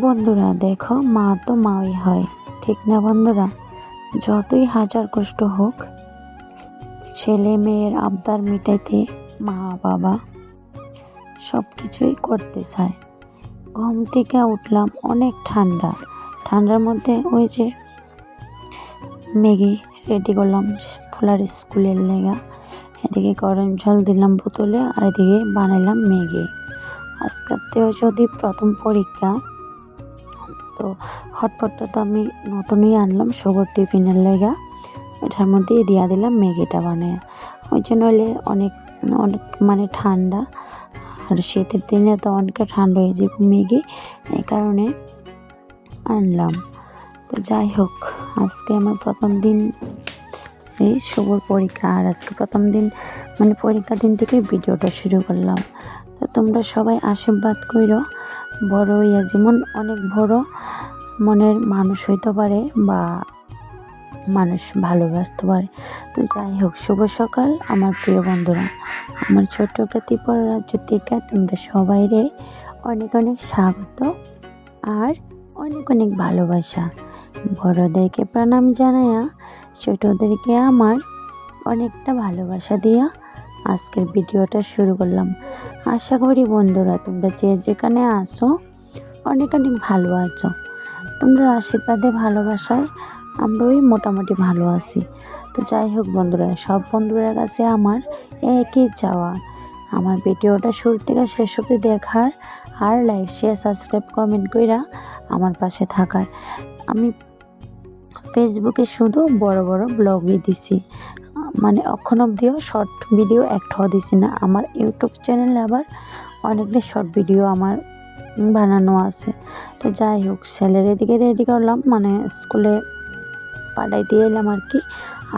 বন্ধুরা, দেখো মা তো মাই হয়, ঠিক না বন্ধুরা? যতই হাজার কষ্ট হোক, ছেলে মেয়ের আবদার মেটাইতে মা, বাবা সব কিছুই করতে চায়। ঘুম থেকে উঠলাম অনেক ঠান্ডা, ঠান্ডার মধ্যে ওই যে ম্যাগি রেডি করলাম, ফুলার স্কুলের লেগা। এদিকে গরম জল দিলাম বোতলে, আর এদিকে বানাইলাম ম্যাগি। আজকেতেও যদি প্রথম পরীক্ষা তো হটপটটা তো আমি নতুনই আনলাম সবর টিফিনের লেগা। এটার মধ্যে দিয়া দিলাম, ম্যাগিটা বানিয়ে। ওই জন্য হলে অনেক অনেক মানে ঠান্ডা। আর শীতের দিনে তো অনেকটা ঠান্ডা হয়ে যাবে ম্যাগি এই কারণে আনলাম। তো যাই হোক, আজকে আমার প্রথম দিন, এই শুভর পরীক্ষা। আর আজকে প্রথম দিন মানে পরীক্ষা দিন থেকে ভিডিওটা শুরু করলাম। তো তোমরা সবাই আশীর্বাদ করো বড় ইয়া যেমন অনেক বড় মনের মানুষ হইতে পারে বা মানুষ ভালোবাসতে পারে। তো যাই হোক, শুভ সকাল আমার প্রিয় বন্ধুরা। আমার ছোট্ট ত্রিপুরা রাজ্য থেকে তোমরা সবাই রে অনেক অনেক স্বাগত আর অনেক অনেক ভালোবাসা। বড়দেরকে প্রণাম জানায়া ছোটোদেরকে আমার অনেকটা ভালোবাসা দিয়া আজকের ভিডিওটা শুরু করলাম। আশা করি বন্ধুরা তোমরা যে যেখানে আসো অনেক অনেক ভালো আছো। তোমরা আশীর্বাদে ভালোবাসায় আমরা ওই মোটামুটি ভালো আছি। তো যাই হোক বন্ধুরা, সব বন্ধুরা কাছে আমার একই চাওয়া। আমার ভিডিওটা শুরু থেকে শেষ অবধি দেখার আর লাইক শেয়ার সাবস্ক্রাইব কমেন্ট কইরা আমার পাশে থাকার। আমি ফেসবুকে শুধু বড় বড় ব্লগই দিছি। মানে অক্ষণ অবধিও শর্ট ভিডিও একটাও দিছি না। আমার ইউটিউব চ্যানেলে আবার অনেকটা শর্ট ভিডিও আমার বানানো আছে। তো যাই হোক, ছেলের এদিকে রেডি করলাম মানে স্কুলে পাঠাই দিয়ে এলাম আর কি।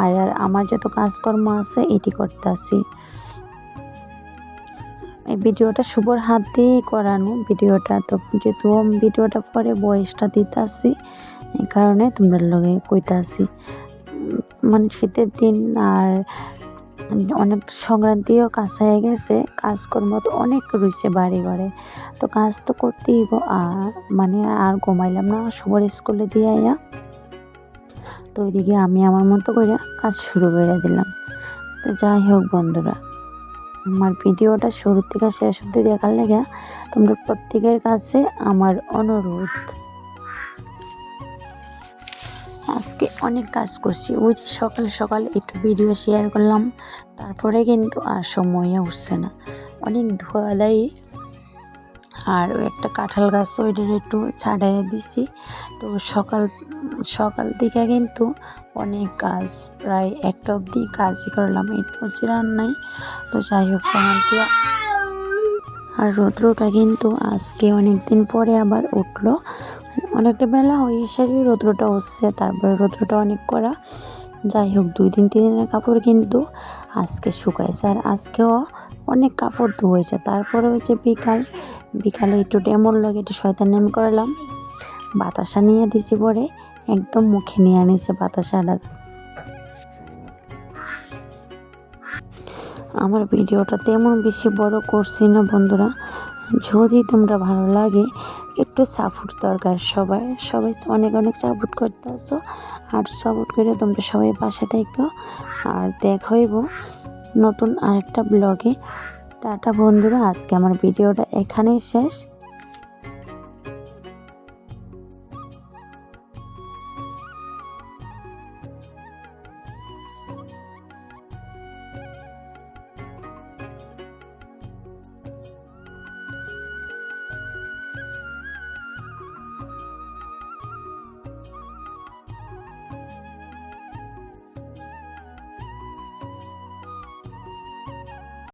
আর আর আমার যত কাজকর্ম আছে, এটি করতে আসি এই ভিডিওটা শুভর হাত দিয়েই করানো ভিডিওটা। তো যেহেতু ভিডিওটা পরে বয়সটা দিতে আসি এই কারণে তোমরা লগে কইতে আসি মানে শীতের দিন আর অনেক সংক্রান্তিও কাজ হয়ে গেছে, কাজকর্ম তো অনেক রয়েছে বাড়ি ঘরে। তো কাজ তো করতেই আর মানে আর ঘুমাইলাম না শুভর স্কুলে দিয়ে আইয়া তো ওইদিকে আমি আমার মতো করে কাজ শুরু করে দিলাম। তো যাই হোক বন্ধুরা, আমার ভিডিওটা শুরু থেকে শেষ অবধি দেখার লেগে তোমরা প্রত্যেকের কাছে আমার অনুরোধ। আজকে অনেক কাজ করছি। ওই যে সকাল সকাল একটু ভিডিও শেয়ার করলাম, তারপরে কিন্তু আর সময়ে উঠছে না। অনেক ধোয়া দেয়। আর একটা কাঁঠাল গাছ ওইটার একটু ছাড়াইয়া দিছি। তো সকাল সকাল থেকে কিন্তু অনেক কাজ, প্রায় একটা অবধি কাজই করলাম একটু হচ্ছে রান্নায় তো যাই হোক আর রৌদ্রটা কিন্তু আজকে অনেক দিন পরে আবার উঠল। অনেকটা বেলা হয়ে এসে রৌদ্রটা হচ্ছে তারপরে রৌদ্রটা অনেক করা যাই হোক, দুই দিন, তিন দিনের কাপড় কিন্তু আজকে শুকাইছে আর আজকেও অনেক কাপড় ধুয়েছে। তারপরে হয়েছে বিকাল, বিকালে একটু ডেমোর লাগে একটু শয়তান নেম করলাম। বাতাসা নিয়ে দিছি পরে, একদম মুখে নিয়ে আনিছে বাতাসাটা। আমার ভিডিওটা তেমন বেশি বড় করছি না, বন্ধুরা। যদি তোমরা ভালো লাগে, একটু সাপোর্ট দরকার সবাই সবাই অনেক অনেক সাপোর্ট করতে আসো আর সাপোর্ট করে তোমরা সবাই পাশে থেকো। আর দেখাইব নতুন আরেকটা ব্লগে টাটা, বন্ধুরা। আজকে আমার ভিডিওটা এখানেই শেষ।